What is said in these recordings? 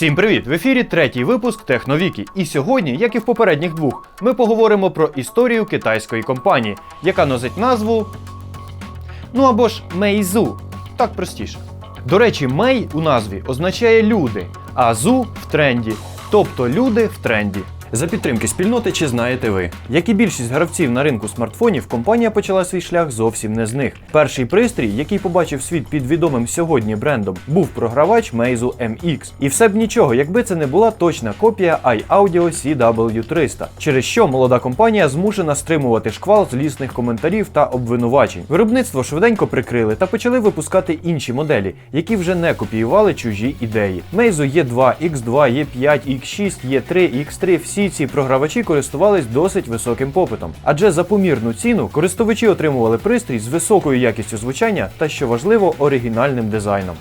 Всім привіт! В ефірі третій випуск Техновіки. І сьогодні, як і в попередніх двох, ми поговоримо про історію китайської компанії, яка носить назву. Ну або ж Мейзу. Так простіше. До речі, Мей у назві означає люди, а зу в тренді, тобто люди в тренді. За підтримки спільноти, чи знаєте ви? Як і більшість гравців на ринку смартфонів, компанія почала свій шлях зовсім не з них. Перший пристрій, який побачив світ під відомим сьогодні брендом, був програвач Meizu MX. І все б нічого, якби це не була точна копія iAudio CW300, через що молода компанія змушена стримувати шквал злісних коментарів та обвинувачень. Виробництво швиденько прикрили та почали випускати інші моделі, які вже не копіювали чужі ідеї. Meizu E2, X2, E5, X6, E3, X3 всі ці програвачі користувались досить високим попитом, адже за помірну ціну користувачі отримували пристрій з високою якістю звучання та, що важливо, оригінальним дизайном.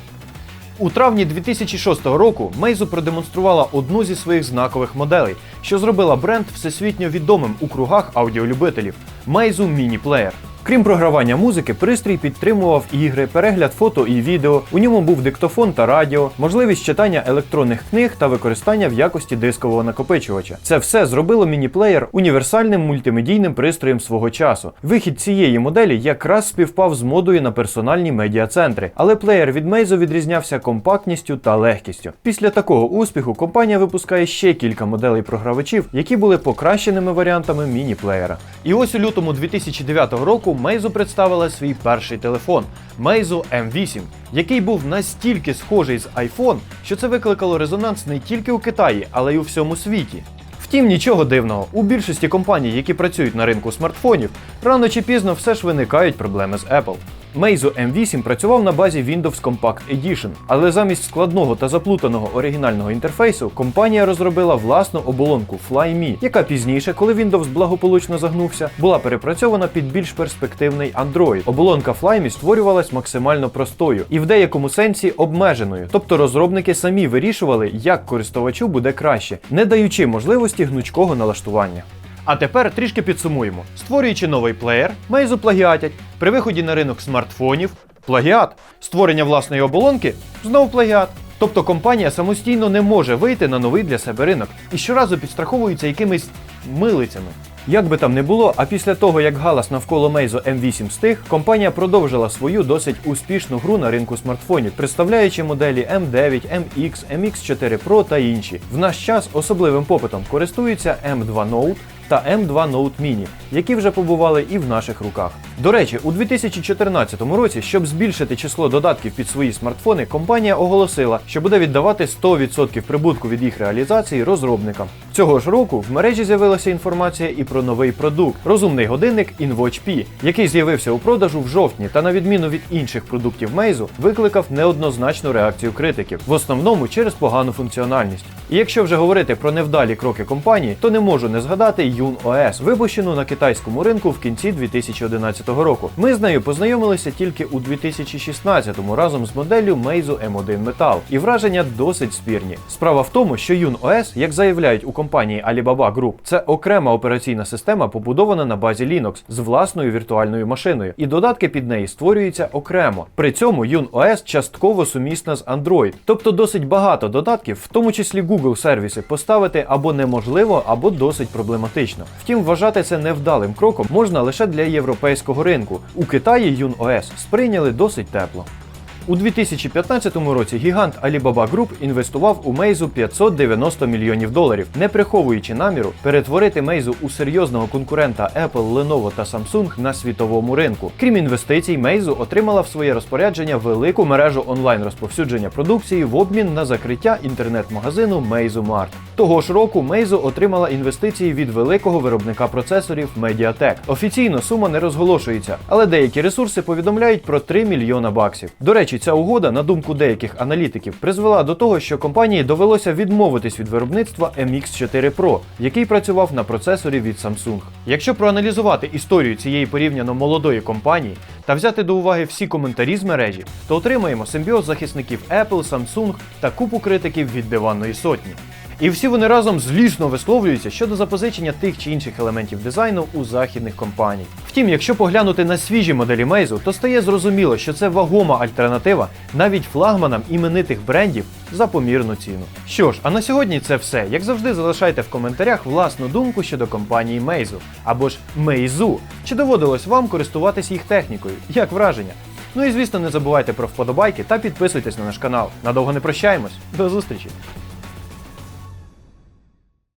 У травні 2006 року Meizu продемонструвала одну зі своїх знакових моделей, що зробила бренд всесвітньо відомим у кругах аудіолюбителів Meizu Mini Player. Крім програвання музики, пристрій підтримував ігри, перегляд фото і відео. У ньому був диктофон та радіо, можливість читання електронних книг та використання в якості дискового накопичувача. Це все зробило міні-плеєр універсальним мультимедійним пристроєм свого часу. Вихід цієї моделі якраз співпав з модою на персональні медіа-центри, але плеєр від Meizu відрізнявся компактністю та легкістю. Після такого успіху компанія випускає ще кілька моделей програвачів, які були покращеними варіантами міні-плеєра. І ось у лютому 2009 року Meizu представила свій перший телефон Meizu M8, який був настільки схожий з iPhone, що це викликало резонанс не тільки у Китаї, але й у всьому світі. Втім, нічого дивного, у більшості компаній, які працюють на ринку смартфонів, рано чи пізно все ж виникають проблеми з Apple. Meizu M8 працював на базі Windows Compact Edition, але замість складного та заплутаного оригінального інтерфейсу компанія розробила власну оболонку FlyMe, яка пізніше, коли Windows благополучно загнувся, була перепрацьована під більш перспективний Android. Оболонка FlyMe створювалась максимально простою і в деякому сенсі обмеженою, тобто розробники самі вирішували, як користувачу буде краще, не даючи можливості гнучкого налаштування. А тепер трішки підсумуємо. Створюючи новий плеєр, Meizu плагіатять. При виході на ринок смартфонів плагіат. Створення власної оболонки знову плагіат. Тобто компанія самостійно не може вийти на новий для себе ринок і щоразу підстраховується якимись милицями. Як би там не було, а після того, як галас навколо Meizu M8 стих, компанія продовжила свою досить успішну гру на ринку смартфонів, представляючи моделі M9, MX, MX4 Pro та інші. В наш час особливим попитом користуються M2 Note та M2 Note Mini, які вже побували і в наших руках. До речі, у 2014 році, щоб збільшити число додатків під свої смартфони, компанія оголосила, що буде віддавати 100% прибутку від їх реалізації розробникам. Цього ж року в мережі з'явилася інформація і про новий продукт розумний годинник InWatch P, який з'явився у продажу в жовтні та, на відміну від інших продуктів Meizu, викликав неоднозначну реакцію критиків, в основному через погану функціональність. І якщо вже говорити про невдалі кроки компанії, то не можу не згадати Yun OS, випущену на китайському ринку в кінці 2011 року. Ми з нею познайомилися тільки у 2016-му разом з моделлю Meizu M1 Metal, і враження досить спірні. Справа в тому, що Yun OS, як заявляють у компанії Alibaba Group, це окрема операційна система, побудована на базі Linux з власною віртуальною машиною, і додатки під неї створюються окремо. При цьому Yun OS частково сумісна з Android, тобто досить багато додатків, в тому числі Google сервіси, поставити або неможливо, або досить проблематично. Втім, вважати це невдалим кроком можна лише для європейського ринку. У Китаї Юн ОС сприйняли досить тепло. У 2015 році гігант Alibaba Group інвестував у Meizu 590 мільйонів доларів, не приховуючи наміру перетворити Meizu у серйозного конкурента Apple, Lenovo та Samsung на світовому ринку. Крім інвестицій, Meizu отримала в своє розпорядження велику мережу онлайн розповсюдження продукції в обмін на закриття інтернет-магазину Meizu Mart. Того ж року Meizu отримала інвестиції від великого виробника процесорів Mediatek. Офіційно сума не розголошується, але деякі ресурси повідомляють про 3 мільйона баксів. До речі, ця угода, на думку деяких аналітиків, призвела до того, що компанії довелося відмовитись від виробництва MX4 Pro, який працював на процесорі від Samsung. Якщо проаналізувати історію цієї порівняно молодої компанії та взяти до уваги всі коментарі з мережі, то отримаємо симбіоз захисників Apple, Samsung та купу критиків від диванної сотні. І всі вони разом злісно висловлюються щодо запозичення тих чи інших елементів дизайну у західних компаній. Втім, якщо поглянути на свіжі моделі Мейзу, то стає зрозуміло, що це вагома альтернатива навіть флагманам іменитих брендів за помірну ціну. Що ж, а на сьогодні це все. Як завжди, залишайте в коментарях власну думку щодо компанії Мейзу або ж Мейзу. Чи доводилось вам користуватись їх технікою? Як враження? Ну і звісно, не забувайте про вподобайки та підписуйтесь на наш канал. Надовго не прощаємось. До зустрічі!